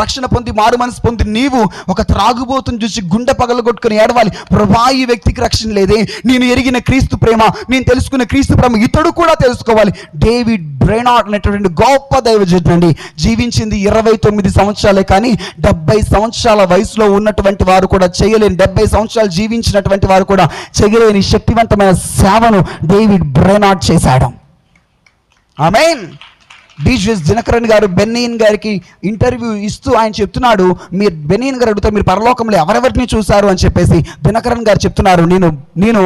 రక్షణ పొంది మారు మనసు పొంది నీవు ఒక త్రాగుబోతుని చూసి గుండె పగలగొట్టుకుని ఏడవాలి. ప్రభా ఈ వ్యక్తికి రక్షణ లేదే. నేను ఎరిగిన క్రీస్తు ప్రేమ నేను తెలుసుకున్న క్రీస్తు ప్రేమ ఇతడు కూడా తెలుసుకోవాలి. డేవిడ్ బ్రెనాడ్ అనేటువంటి గొప్ప దైవజనుడండి. జీవించింది ఇరవై తొమ్మిది సంవత్సరాలే కానీ డెబ్బై సంవత్సరాల వయసులో ఉన్నటువంటి వారు కూడా చేయలేని డెబ్బై సంవత్సరాలు జీవించినటువంటి వారు కూడా చేయలేని శక్తివంతమైన సేవను డేవిడ్ బ్రెనాడ్ చేశాడు. ఆమెన్. బీజెస్ దినకరణ్ గారు బెన్నీన్ గారికి ఇంటర్వ్యూ ఇస్తూ ఆయన చెప్తున్నాడు మీరు బెన్నీన్ గారు అడుగుతారు మీరు పరలోకంలో ఎవరెవరిని చూశారు అని చెప్పేసి దినకరణ్ గారు చెప్తున్నారు. నేను నేను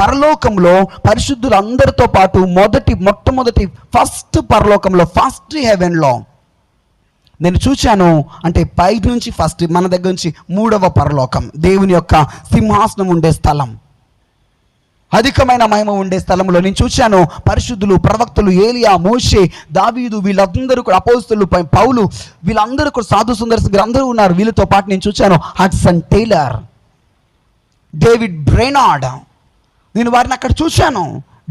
పరలోకంలో పరిశుద్ధులందరితో పాటు మొదటి మొట్టమొదటి ఫస్ట్ పరలోకంలో ఫస్ట్ హెవెన్లో నేను చూశాను అంటే పై నుంచి ఫస్ట్ మన దగ్గర నుంచి మూడవ పరలోకం దేవుని యొక్క సింహాసనం ఉండే స్థలం. అధికమైన మహిమ ఉండే స్థలంలో నేను చూశాను. పరిశుద్ధులు ప్రవక్తలు ఏలియా మోషే దావీదు వీళ్ళందరూ కూడా అపోస్తులు పౌలు వీళ్ళందరూ కూడా సాధు సుందర్శకులు అందరూ ఉన్నారు. వీళ్ళతో పాటు నేను చూశాను హడ్సన్ టైలర్ డేవిడ్ బ్రెనాడ్ నేను వారిని అక్కడ చూశాను.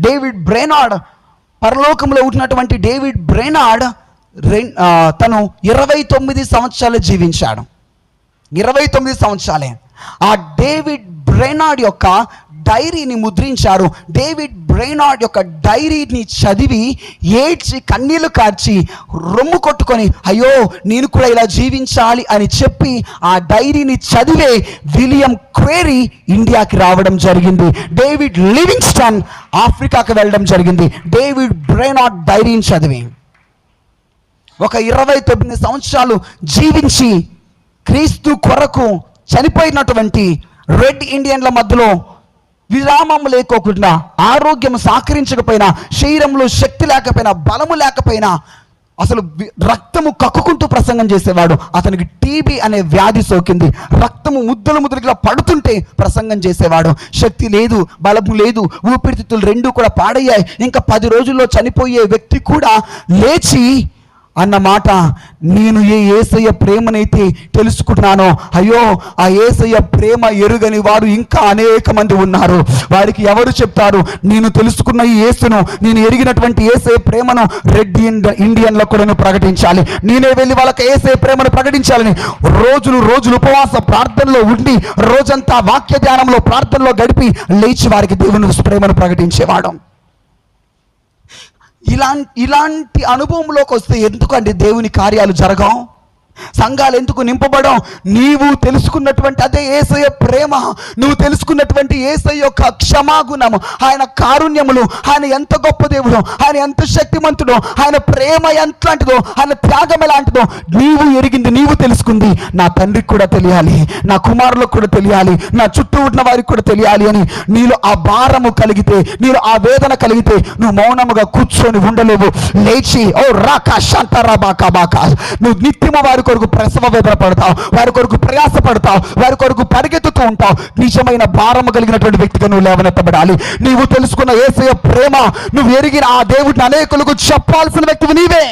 డేవిడ్ బ్రెనాడ్ పరలోకంలో ఉంటున్నటువంటి డేవిడ్ బ్రెనాడ్ రె తను ఇరవై తొమ్మిది సంవత్సరాలు జీవించాడు. ఇరవై తొమ్మిది సంవత్సరాలే. ఆ డేవిడ్ బ్రెయినాడ్ యొక్క డైరీని ముద్రించారు. డేవిడ్ బ్రెయినాడ్ యొక్క డైరీని చదివి ఏడ్చి కన్నీళ్ళు కార్చి రొమ్ము కొట్టుకొని అయ్యో నేను కూడా ఇలా జీవించాలి అని చెప్పి ఆ డైరీని చదివే విలియం క్వేరీ ఇండియాకి రావడం జరిగింది. డేవిడ్ లివింగ్స్టన్ ఆఫ్రికాకి వెళ్ళడం జరిగింది. డేవిడ్ బ్రెయినాడ్ డైరీని చదివి ఒక ఇరవై తొమ్మిది సంవత్సరాలు జీవించి క్రీస్తు కొరకు చనిపోయినటువంటి రెడ్ ఇండియన్ల మధ్యలో విరామం లేకోకుండా ఆరోగ్యం సహకరించకపోయినా శరీరంలో శక్తి లేకపోయినా బలము లేకపోయినా అసలు రక్తము కక్కుకుంటూ ప్రసంగం చేసేవాడు. అతనికి టీబీ అనే వ్యాధి సోకింది. రక్తము ముద్దలు ముద్దలుగా పడుతుంటే ప్రసంగం చేసేవాడు. శక్తి లేదు బలము లేదు ఊపిరితిత్తులు రెండు కూడా పాడయ్యాయి. ఇంకా పది రోజుల్లో చనిపోయే వ్యక్తి కూడా లేచి అన్న మాట నేను ఏ ఏసయ్య ప్రేమనైతే తెలుసుకుంటున్నానో అయ్యో ఆ ఏసయ్య ప్రేమ ఎరుగని వారు ఇంకా అనేక మంది ఉన్నారు. వారికి ఎవరు చెప్తారు? నేను తెలుసుకున్న ఈ యేసును నేను ఎరిగినటువంటి ఏసయ్య ప్రేమను రెడ్ ఇండ ఇండియన్లో కూడా ప్రకటించాలి. నేనే వెళ్ళి వాళ్ళకి ఏసయ్య ప్రేమను ప్రకటించాలని రోజులు రోజులు ఉపవాస ప్రార్థనలో ఉండి రోజంతా వాక్య ధ్యానంలో ప్రార్థనలో గడిపి లేచి వారికి దేవుని ప్రేమను ప్రకటించేవాడు. ఇలాంటి ఇలాంటి అనుభవంలోకి వస్తే ఎందుకండి దేవుని కార్యాలు జరగవు సంఘాలు ఎందుకు నింపబడం? నీవు తెలుసుకున్నటువంటి అదే ఏసయ్య ప్రేమ. నువ్వు తెలుసుకున్నటువంటి ఏసయ్య యొక్క క్షమాగుణము. ఆయన కారుణ్యములు. ఆయన ఎంత గొప్ప దేవుడు. ఆయన ఎంత శక్తిమంతుడో. ఆయన ప్రేమ ఎంతలాంటిదో ఆయన త్యాగం ఎలాంటిదో. నీవు ఎరిగింది నీవు తెలుసుకుంది. నా తండ్రికి కూడా తెలియాలి. నా కుమారులకు కూడా తెలియాలి. నా చుట్టూ ఉన్న వారికి కూడా తెలియాలి అని నీలో ఆ భారము కలిగితే నీలో ఆ వేదన కలిగితే నువ్వు మౌనముగా కూర్చొని ఉండలేవు. లేచి ఓ రాకా శాంతారా బాకా బాకా. నువ్వు నిత్యము వారి కొరకు ప్రసవ వేదన పడతావు వారి కొరకు ప్రయాస పడతావు వారి కొరకు పరిగెత్తుతూ ఉంటావు. నిజమైన భారము కలిగినటువంటి వ్యక్తిగా నువ్వు లేవనెత్తబడాలి. నీవు తెలుసుకున్న ఏసయ ప్రేమ నువ్వు ఎరిగిన ఆ దేవుడిని అనేకులకు చెప్పాల్సిన వ్యక్తివి నీవే.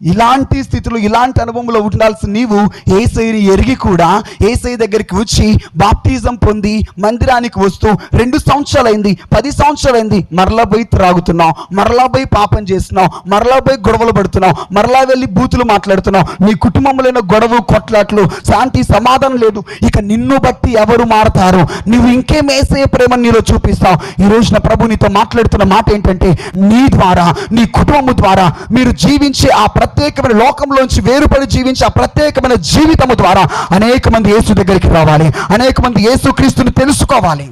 ఇలాంటి స్థితిలో ఇలాంటి అనుభవంలో ఉండాల్సిన నీవు ఏసైని ఎరిగి కూడా ఏసై దగ్గరికి వచ్చి బాప్టిజం పొంది మందిరానికి వస్తూ రెండు సంవత్సరాలైంది పది సంవత్సరాలైంది మరలా పోయి త్రాగుతున్నావు మరలా పోయి పాపం చేస్తున్నావు మరలా పోయి గొడవలు పడుతున్నావు మరలా వెళ్ళి బూతులు మాట్లాడుతున్నావు. నీ కుటుంబంలో గొడవ కొట్లాట్లు శాంతి సమాధానం లేదు. ఇక నిన్ను బట్టి ఎవరు మారతారు? నువ్వు ఇంకేం ఏసే ప్రేమ నీలో చూపిస్తావు? ఈ రోజున ప్రభు నీతో మాట్లాడుతున్న మాట ఏంటంటే నీ ద్వారా నీ కుటుంబం ద్వారా మీరు జీవించే ఆ ప్రత్యేకమైన లోకంలోంచి వేరుపడి జీవించి ఆ ప్రత్యేకమైన జీవితము ద్వారా అనేక మంది యేసు దగ్గరికి రావాలి. అనేక మంది యేసు క్రీస్తుని తెలుసుకోవాలి.